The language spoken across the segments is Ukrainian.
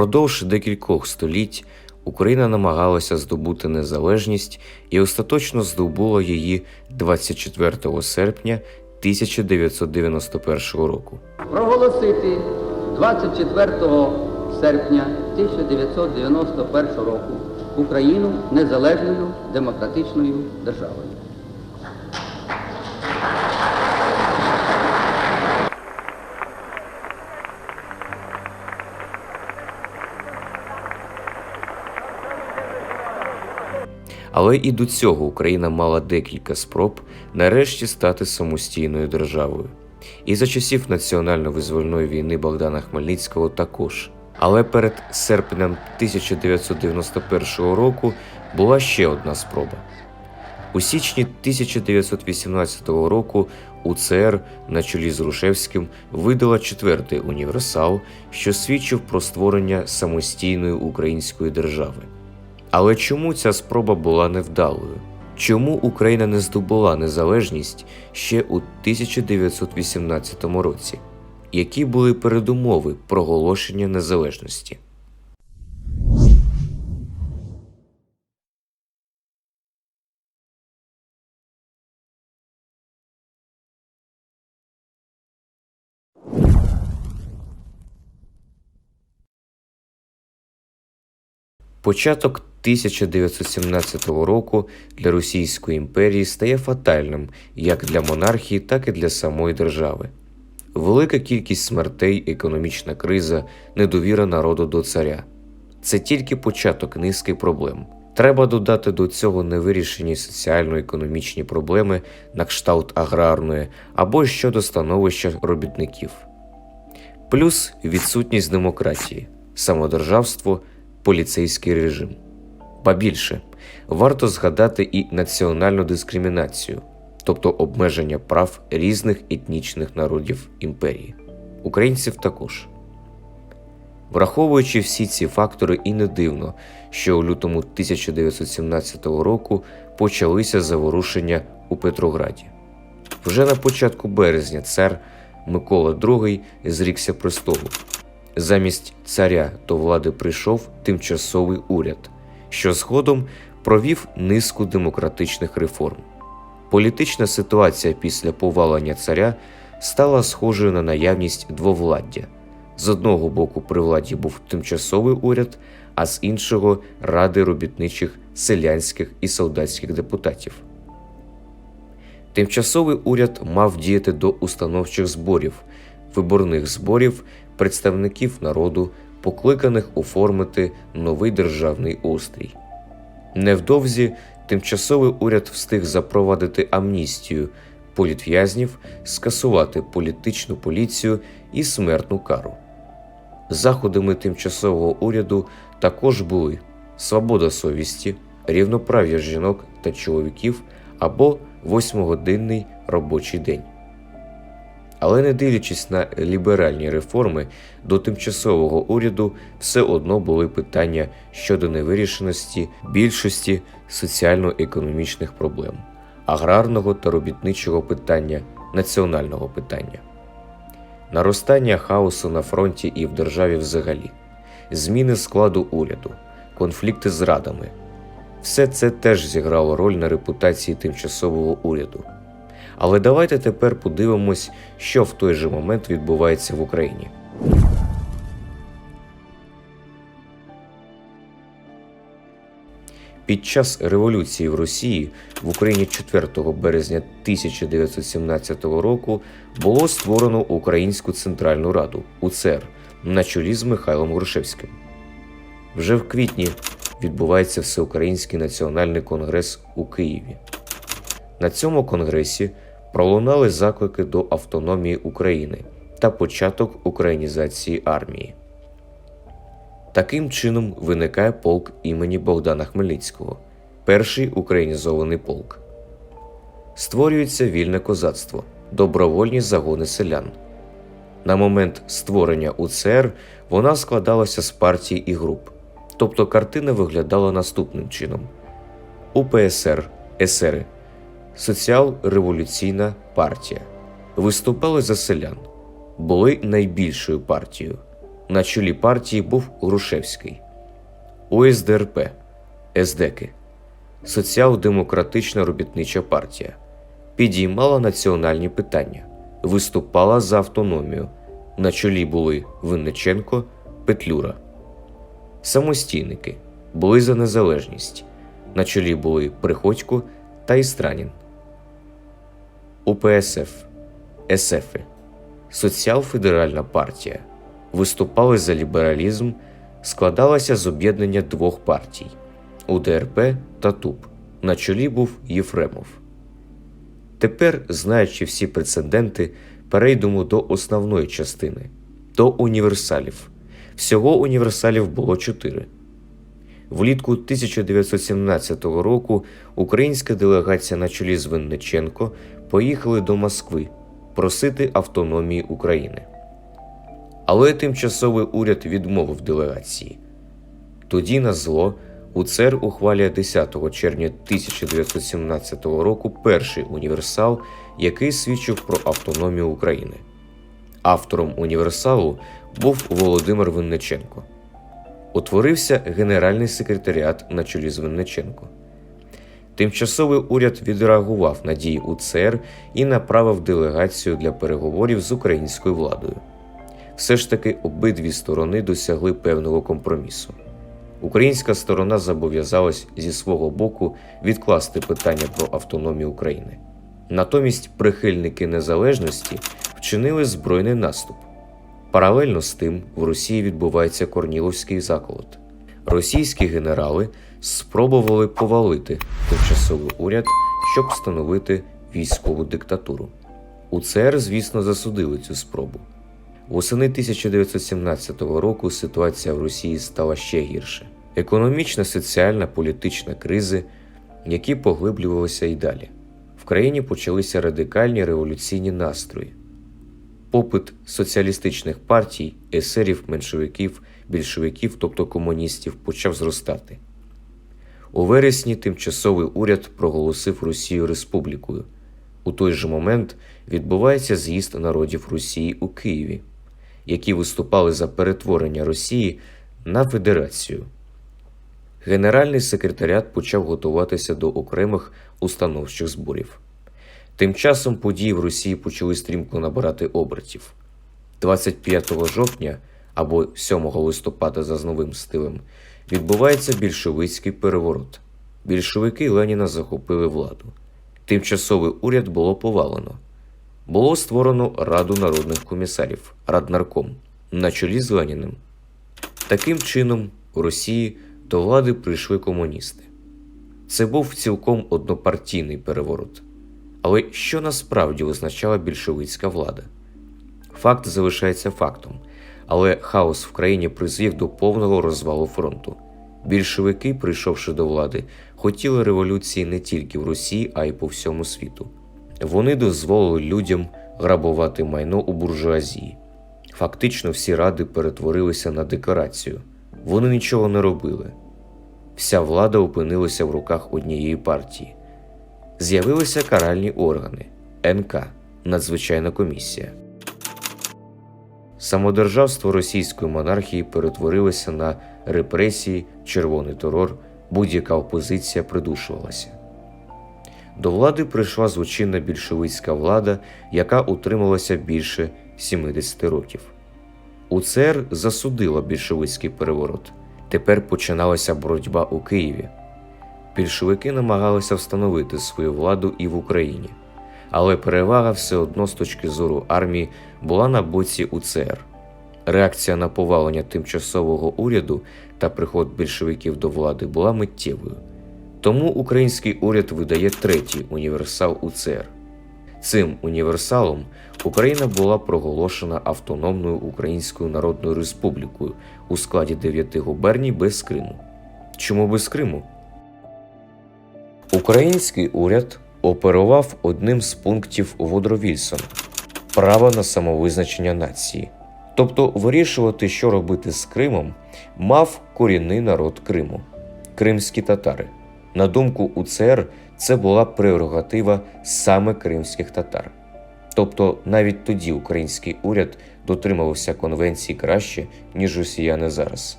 Впродовж декількох століть Україна намагалася здобути незалежність і остаточно здобула її 24 серпня 1991 року. проголосити 24 серпня 1991 року Україну незалежною демократичною державою. Але і до цього Україна мала декілька спроб нарешті стати самостійною державою. І за часів національно-визвольної війни Богдана Хмельницького також. Але перед серпнем 1991 року була ще одна спроба. У січні 1918 року УЦР на чолі з Рушевським видала четвертий універсал, що свідчив про створення самостійної української держави. Але чому ця спроба була невдалою? Чому Україна не здобула незалежність ще у 1918 році? Які були передумови проголошення незалежності? Початок 1917 року для Російської імперії стає фатальним як для монархії, так і для самої держави. Велика кількість смертей, економічна криза, недовіра народу до царя це тільки початок низки проблем. Треба додати до цього невирішені соціально-економічні проблеми на кшталт аграрної або щодо становища робітників, плюс відсутність демократії, самодержавство, поліцейський режим. Ба більше, варто згадати і національну дискримінацію, тобто обмеження прав різних етнічних народів імперії, українців також. Враховуючи всі ці фактори, і не дивно, що у лютому 1917 року почалися заворушення у Петрограді. Вже на початку березня цар Микола II зрікся престолу. Замість царя до влади прийшов тимчасовий уряд, що згодом провів низку демократичних реформ. Політична ситуація після повалення царя стала схожою на наявність двовладдя. З одного боку при владі був тимчасовий уряд, а з іншого ради робітничих, селянських і солдатських депутатів. Тимчасовий уряд мав діяти до установчих зборів, виборних зборів представників народу, покликаних оформити новий державний устрій. Невдовзі тимчасовий уряд встиг запровадити амністію політв'язнів, скасувати політичну поліцію і смертну кару. Заходами тимчасового уряду також були свобода совісті, рівноправ'я жінок та чоловіків або восьмогодинний робочий день. Але не дивлячись на ліберальні реформи, до тимчасового уряду все одно були питання щодо невирішеності більшості соціально-економічних проблем, аграрного та робітничого питання, національного питання, наростання хаосу на фронті і в державі взагалі, зміни складу уряду, конфлікти з радами. Все це теж зіграло роль на репутації тимчасового уряду. Але давайте тепер подивимось, що в той же момент відбувається в Україні. Під час революції в Росії в Україні 4 березня 1917 року було створено Українську Центральну Раду УЦР на чолі з Михайлом Грушевським. Вже в квітні відбувається Всеукраїнський національний конгрес у Києві. На цьому конгресі пролунали заклики до автономії України та початок українізації армії. Таким чином виникає полк імені Богдана Хмельницького, перший українізований полк. Створюється вільне козацтво, добровольні загони селян. На момент створення УЦР вона складалася з партій і груп, тобто картина виглядала наступним чином: УПСР, СР, Соціал-революційна партія виступали за селян, були найбільшою партією. На чолі партії був Грушевський. УСДРП, СДКи, Соціал-демократична робітнича партія, підіймала національні питання, виступала за автономію. На чолі були Винниченко, Петлюра. Самостійники були за незалежність. На чолі були Приходько та Істранін. УПСФ, СФи, Соціал-федеральна партія виступали за лібералізм, складалася з об'єднання двох партій УДРП та ТУП. На чолі був Єфремов. Тепер, знаючи всі прецеденти, перейдемо до основної частини до універсалів. Всього універсалів було чотири. Влітку 1917 року українська делегація на чолі з Винниченко поїхали до Москви просити автономії України. Але тимчасовий уряд відмовив делегації. Тоді на зло УЦР ухвалює 10 червня 1917 року перший універсал, який свідчив про автономію України. Автором універсалу був Володимир Винниченко. Утворився Генеральний секретаріат на чолі з Винниченко. Тимчасовий уряд відреагував на дії УЦР і направив делегацію для переговорів з українською владою. Все ж таки обидві сторони досягли певного компромісу. Українська сторона зобов'язалась зі свого боку відкласти питання про автономію України. Натомість прихильники незалежності вчинили збройний наступ. Паралельно з тим в Росії відбувається Корніловський заколот. Російські генерали спробували повалити тимчасовий уряд, щоб встановити військову диктатуру. УЦР, звісно, засудили цю спробу. Восени 1917 року ситуація в Росії стала ще гірше. Економічна, соціальна, політична кризи, які поглиблювалися і далі. В країні почалися радикальні революційні настрої. Попит соціалістичних партій, есерів, меншовиків, більшовиків, тобто комуністів, почав зростати. У вересні тимчасовий уряд проголосив Росію республікою. У той же момент відбувається з'їзд народів Росії у Києві, які виступали за перетворення Росії на федерацію. Генеральний секретаріат почав готуватися до окремих установчих зборів. Тим часом події в Росії почали стрімко набирати обертів. 25 жовтня або 7 листопада за новим стилем відбувається більшовицький переворот. Більшовики Леніна захопили владу. Тимчасовий уряд було повалено. Було створено Раду народних комісарів Раднарком на чолі з Леніним. Таким чином, у Росії до влади прийшли комуністи. Це був цілком однопартійний переворот. Але що насправді визначала більшовицька влада? Факт залишається фактом, але хаос в країні призвів до повного розвалу фронту. Більшовики, прийшовши до влади, хотіли революції не тільки в Росії, а й по всьому світу. Вони дозволили людям грабувати майно у буржуазії. Фактично всі ради перетворилися на декорацію. Вони нічого не робили. Вся влада опинилася в руках однієї партії. З'явилися каральні органи НК Надзвичайна комісія. Самодержавство російської монархії перетворилося на репресії, червоний терор, будь-яка опозиція придушувалася. До влади прийшла злочинна більшовицька влада, яка утрималася більше 70 років. УЦР засудила більшовицький переворот. Тепер починалася боротьба у Києві. Більшовики намагалися встановити свою владу і в Україні, але перевага все одно з точки зору армії була на боці УЦР. Реакція на повалення тимчасового уряду та приход більшовиків до влади була миттєвою. Тому український уряд видає третій універсал УЦР. Цим універсалом Україна була проголошена автономною Українською Народною Республікою у складі дев'яти губерній без Криму. Чому без Криму? Український уряд оперував одним з пунктів Вудро Вільсона право на самовизначення нації. Тобто вирішувати, що робити з Кримом, мав корінний народ Криму кримські татари. На думку УЦР, це була прерогатива саме кримських татар. Тобто навіть тоді український уряд дотримувався конвенції краще, ніж росіяни зараз.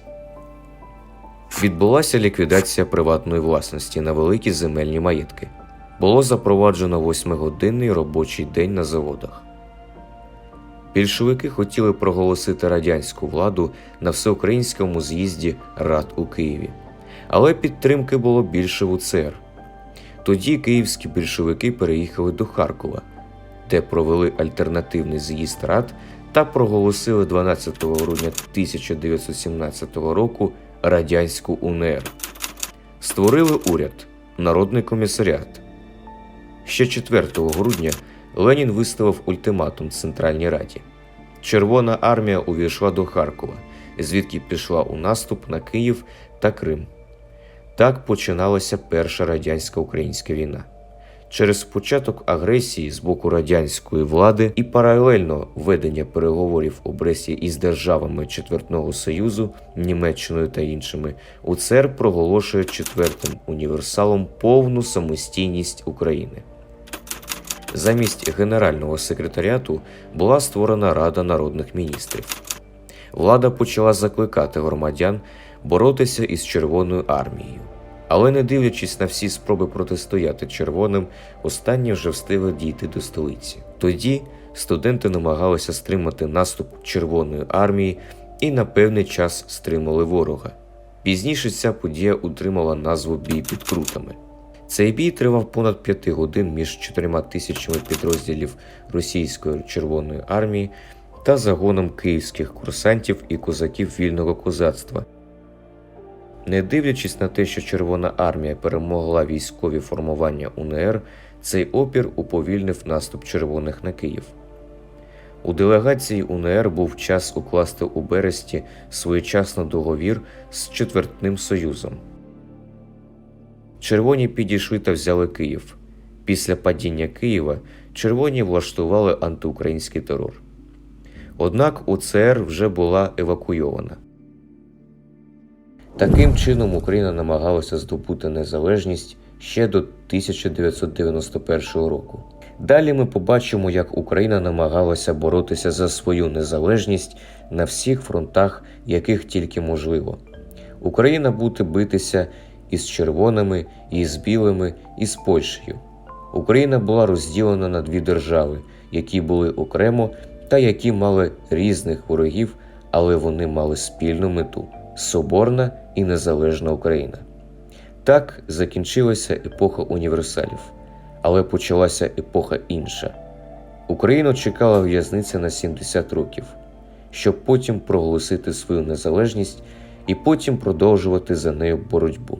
Відбулася ліквідація приватної власності на великі земельні маєтки. Було запроваджено восьмигодинний робочий день на заводах. Більшовики хотіли проголосити радянську владу на всеукраїнському з'їзді Рад у Києві, але підтримки було більше в УЦР. Тоді київські більшовики переїхали до Харкова, де провели альтернативний з'їзд рад та проголосили 12 грудня 1917 року радянську УНР. Створили уряд, Народний комісаріат. Ще 4 грудня Ленін виставив ультиматум Центральній Раді. Червона армія увійшла до Харкова, звідки пішла у наступ на Київ та Крим. Так починалася Перша радянсько-українська війна. Через початок агресії з боку радянської влади і паралельно ведення переговорів у Бресті із державами Четвертного Союзу, Німеччиною та іншими, УЦР проголошує четвертим універсалом повну самостійність України. Замість генерального секретаріату була створена Рада народних міністрів. Влада почала закликати громадян боротися із Червоною армією. Але не дивлячись на всі спроби протистояти червоним, останні вже встигли дійти до столиці. Тоді студенти намагалися стримати наступ Червоної армії і на певний час стримали ворога. Пізніше ця подія утримала назву бій під крутами. Цей бій тривав понад п'яти годин між чотирма тисячами підрозділів російської Червоної армії та загоном київських курсантів і козаків вільного козацтва. Не дивлячись на те, що Червона армія перемогла військові формування УНР, цей опір уповільнив наступ червоних на Київ. У делегації УНР був час укласти у Бересті своєчасно договір з Четвертним Союзом. Червоні підійшли та взяли Київ. Після падіння Києва червоні влаштували антиукраїнський терор. Однак УЦР вже була евакуйована. Таким чином Україна намагалася здобути незалежність ще до 1991 року. Далі ми побачимо, як Україна намагалася боротися за свою незалежність на всіх фронтах, яких тільки можливо. Україна буде битися із червоними, і з білими, і з Польщею. Україна була розділена на дві держави, які були окремо та які мали різних ворогів, але вони мали спільну мету соборна і незалежна Україна. Так закінчилася епоха універсалів, але почалася епоха інша. Україну чекала в'язниця на 70 років, щоб потім проголосити свою незалежність і потім продовжувати за нею боротьбу.